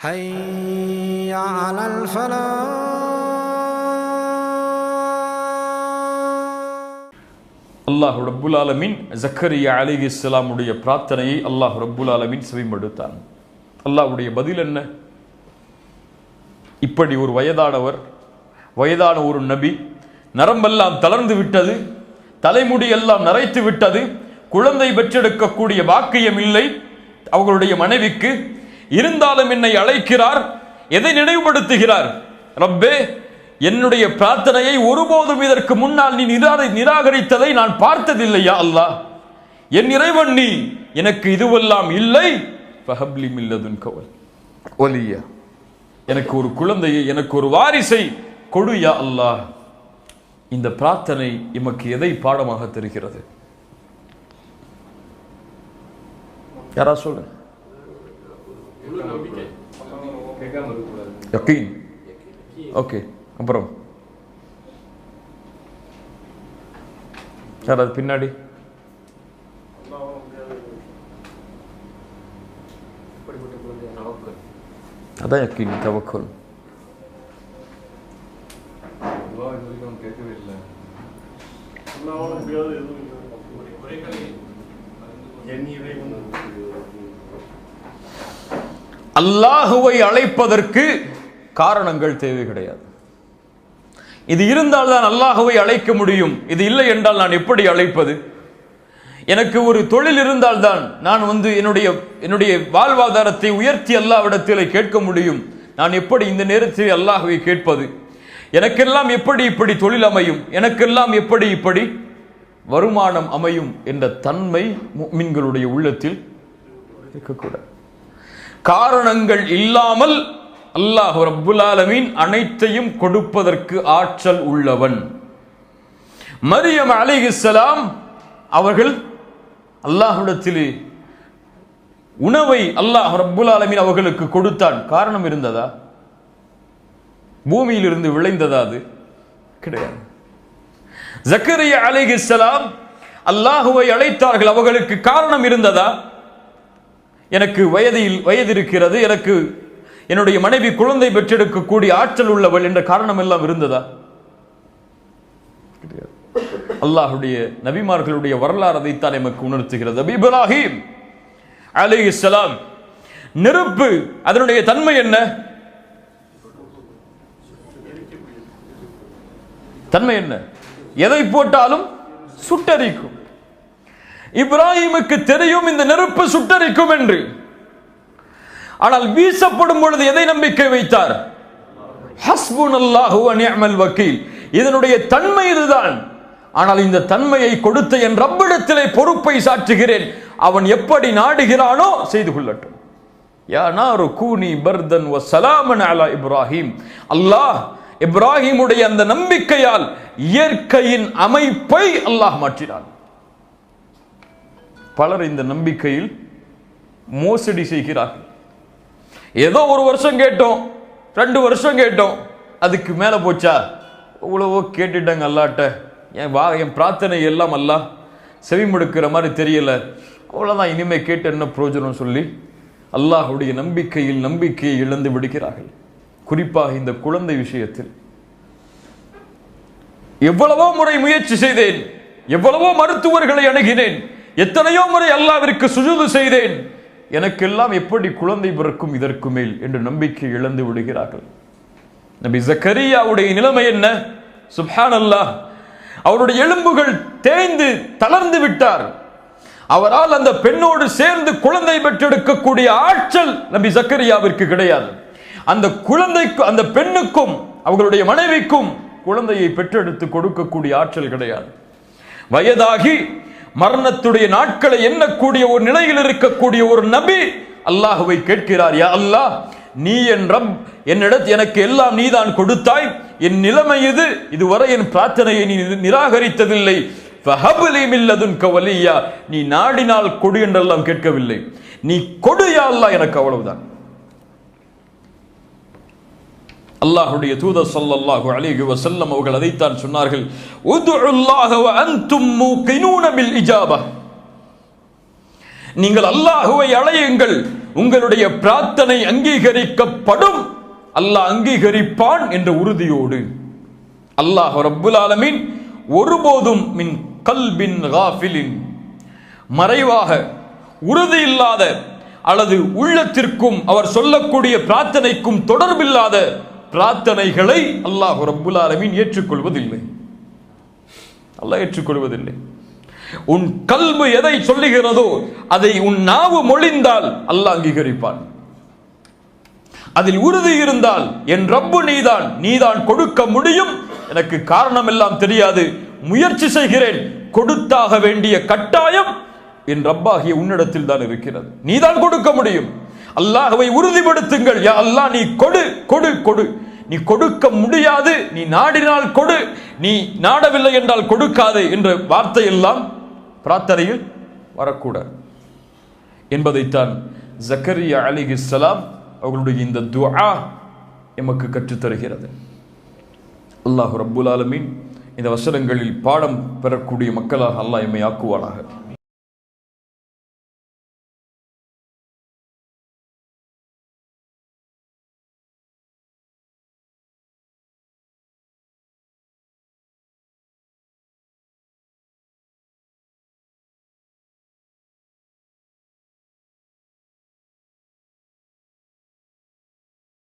حي على الفلاح அல்லாஹ் ரப்புல் ஆலமீன் ஜக்கரியா அலிஹி இஸ்லாமுடைய பிரார்த்தனையை அல்லாஹ் ரப்புல் ஆலமீன் செவிமடுத்தான் அல்லாஹ்வுடைய பதில் என்ன இப்படி ஒரு வயதானவர் வயதான ஒரு நபி நரம்பெல்லாம் தளர்ந்து விட்டது தலைமுடி எல்லாம் நரைத்து விட்டது குழந்தை பெற்றெடுக்கக்கூடிய பாக்கியம் இல்லை அவர்களுடைய மனைவிக்கு இருந்தாலும் என்னை அழைக்கிறார் எதை நினைவுபடுத்துகிறார்? ரப்பே என்னுடைய பிரார்த்தனையை ஒருபோதும் இதற்கு முன்னால் நீ நிராகரி நிராகரித்ததை நான் பார்த்ததில்லையா அல்லாஹ் என் இறைவன் நீ எனக்கு இதுவெல்லாம் இல்லை. ஃபஹப்லி மில்லதுன் கவல். ஒலியா. எனக்கு ஒரு குழந்தையை எனக்கு ஒரு வாரிசை கொடு யா அல்லாஹ் இந்த பிரார்த்தனை எமக்கு எதை பாடமாக தெரிகிறது? யாரா சொல்லுங்க. யக்கீன் ஓகே அப்புறம் சார் அது பின்னாடி அதான் யக்கீன் தவக்கல் அல்லாஹுவை அழைப்பதற்கு காரணங்கள் தேவை கிடையாது. இது இருந்தால் தான் அல்லாஹுவை அழைக்க முடியும். இது இல்லை என்றால் நான் எப்படி அழைப்பது? எனக்கு ஒரு தொழில் இருந்தால் தான் நான் வந்து என்னுடைய என்னுடைய வாழ்வாதாரத்தை உயர்த்தி அல்லாவிடத்தில் கேட்க முடியும். நான் எப்படி இந்த நேரத்தில் அல்லாஹுவை கேட்பது? எனக்கெல்லாம் எப்படி இப்படி தொழில் அமையும்? எனக்கெல்லாம் எப்படி இப்படி வருமானம் அமையும் என்ற தன்மை முஃமின்களுடைய உள்ளத்தில் இருக்கக்கூடாது. காரணங்கள் இல்லாமல் அல்லாஹ் ரபுல்லாலமீன் அனைத்தையும் கொடுப்பதற்கு ஆற்றல் உள்ளவன். மரியம் அலிஹிஸ்ஸலாம் அவர்கள் அல்லாஹுடத்தில் உணவை அல்லாஹ் ரப்புல் ஆலமீன் அவர்களுக்கு கொடுத்தான். காரணம் இருந்ததா? பூமியிலிருந்து விளைந்ததா அது? கிடையாது. ஜக்கரியா அலிஹிஸ்ஸலாம் அல்லாஹுவை அழைத்தார்கள். அவர்களுக்கு காரணம் இருந்ததா? எனக்கு வயதில் வயது இருக்கிறது எனக்கு என்னுடைய மனைவி குழந்தை பெற்றெடுக்கக்கூடிய ஆற்றல் உள்ளவள் என்ற காரணம் எல்லாம் இருந்ததா? அல்லாஹுடைய நபிமார்களுடைய வரலாறு அதைத்தான் எமக்கு உணர்த்துகிறது. இப்ராஹிம் அலி இஸ்லாம் நெருப்பு அதனுடைய தன்மை என்ன? தன்மை என்ன? எதை போட்டாலும் சுட்டரிக்கும். இப்ராஹிமுக்கு தெரியும் இந்த நெருப்பு சுட்டரிக்கும் என்று. ஆனால் வீசப்படும் பொழுது எதை நம்பிக்கை வைத்தார்? ஹஸ்புன் அல்லாஹு அனியமல் வக்கீல். இதனுடைய தன்மை இதுதான். ஆனால் இந்த தன்மையை கொடுத்த என் ரப்பிடத்திலே பொறுப்பை சாற்றுகிறேன். அவன் எப்படி நாடுகிறானோ செய்து கொள்ளட்டும். யானாரு கூனி பர்தன் வ சலாமன் அலா இப்ராஹிம். அல்லாஹ் இப்ராஹிமுடைய அந்த நம்பிக்கையால் இயற்கையின் அமைப்பை அல்லாஹ் மாற்றினான். பலர் இந்த நம்பிக்கையில் மோசடி செய்கிறார்கள். ஏதோ ஒரு வருஷம் கேட்டோம் ரெண்டு வருஷம் கேட்டோம் அதுக்கு மேலே போச்சா? இவ்வளவோ கேட்டுட்டாங்க அல்லாட்ட. என் வா என் பிரார்த்தனை எல்லாம் அல்லா. செவிமடுக்கிற மாதிரி தெரியல. அவ்வளோதான் இனிமேல் கேட்டு என்ன பிரயோஜனம் சொல்லி அல்லாஹுடைய நம்பிக்கையில் நம்பிக்கையை இழந்து விடுகிறார்கள். குறிப்பாக இந்த குழந்தை விஷயத்தில். எவ்வளவோ முறை முயற்சி செய்தேன் எவ்வளவோ மருத்துவர்களை அணுகினேன் எத்தனையோ முறை அல்லாவிற்கு சுஜுது செய்தேன். எனக்கெல்லாம் எப்படி குழந்தை பிறக்கும் இதற்கு மேல் என்று நம்பிக்கை இழந்து விடுகிறார்கள். நபி ஜக்கரியாவுடைய நிலைமை என்ன? சுப்ஹான் அல்லாஹ் அவருடைய எலும்புகள் தேய்ந்து தளர்ந்து விட்டார். அவரால் அந்த பெண்ணோடு சேர்ந்து குழந்தை பெற்றெடுக்கக்கூடிய ஆற்றல் நபி ஜக்கரியாவிற்கு கிடையாது. அந்த குழந்தைக்கு அந்த பெண்ணுக்கும் அவர்களுடைய மனைவிக்கும் குழந்தையை பெற்றெடுத்து கொடுக்கக்கூடிய ஆற்றல் கிடையாது. வயதாகி மரணத்துடைய நாட்களை எண்ணக்கூடிய ஒரு நிலையில் இருக்கக்கூடிய ஒரு நபி அல்லாஹுவை கேட்கிறார் யா அல்லாஹ் நீ என் ரப் என்னிடத்து எனக்கு எல்லாம் நீதான் கொடுத்தாய். என் நிலைமை இது. இதுவரை என் பிரார்த்தனையை நீ நிராகரித்ததில்லை. நீ நாடினால் கொடு என்றெல்லாம் கேட்கவில்லை. நீ கொடு யா அல்லாஹ் எனக்கு அவ்வளவுதான். அல்லாஹுடைய தூத சொல்லல்லாஹு அலிஹி வசல்லம் அவர்கள் அதைத்தான் சொன்னார்கள். இஜாபா. நீங்கள் அல்லாஹுவை அழையுங்கள். உங்களுடைய பிரார்த்தனை அங்கீகரிக்கப்படும். அல்லாஹ் அங்கீகரிப்பான் என்ற உறுதியோடு. அல்லாஹ் ரப்புல் ஆலமீன் ஒருபோதும் மின் கல்பின் காஃபிலின். மறைவாக உறுதி இல்லாத அல்லது உள்ளத்திற்கும் அவர் சொல்லக்கூடிய பிரார்த்தனைக்கும் தொடர்பில்லாத பிரார்த்தனைகளை அல்லாஹ் ரப்புல் ஆலமீன் ஏற்றுக்கொள்வதில்லை. அல்லாஹ் ஏற்றுக்கொள்வதில்லை. உன் கல்வி எதை சொல்லுகிறதோ அதை உன் நாவு மொழிந்தால் அல்லாஹ் அங்கீகரிப்பான். அதில் உறுதி இருந்தால் என் ரப்பு நீதான் நீதான் கொடுக்க முடியும். எனக்கு காரணம் எல்லாம் தெரியாது. முயற்சி செய்கிறேன். கொடுத்தாக வேண்டிய கட்டாயம் என் ரப்பாகிய உன்னிடத்தில் தான் இருக்கிறது. நீதான் கொடுக்க முடியும். அல்லாஹவை உறுதிப்படுத்துங்கள். யா அல்லாஹ் நீ கொடு கொடு கொடு. நீ கொடுக்க முடியாது நீ நாடினால் கொடு. நீ நாடவில்லை என்றால் கொடுக்காதே என்ற வார்த்தை எல்லாம் பிரார்த்தனையில் வரக்கூடாது. என்பதைத்தான் ஜக்கரியா அலிஹிஸ்ஸலாம் அவர்களுடைய இந்த துஆ எமக்கு கற்றுத்தருகிறது. அல்லாஹ் ரப்புல் ஆலமீன் இந்த வசனங்களில் பாடம் பெறக்கூடிய மக்களாக அல்லாஹ் எம்மை ஆக்குவானாக.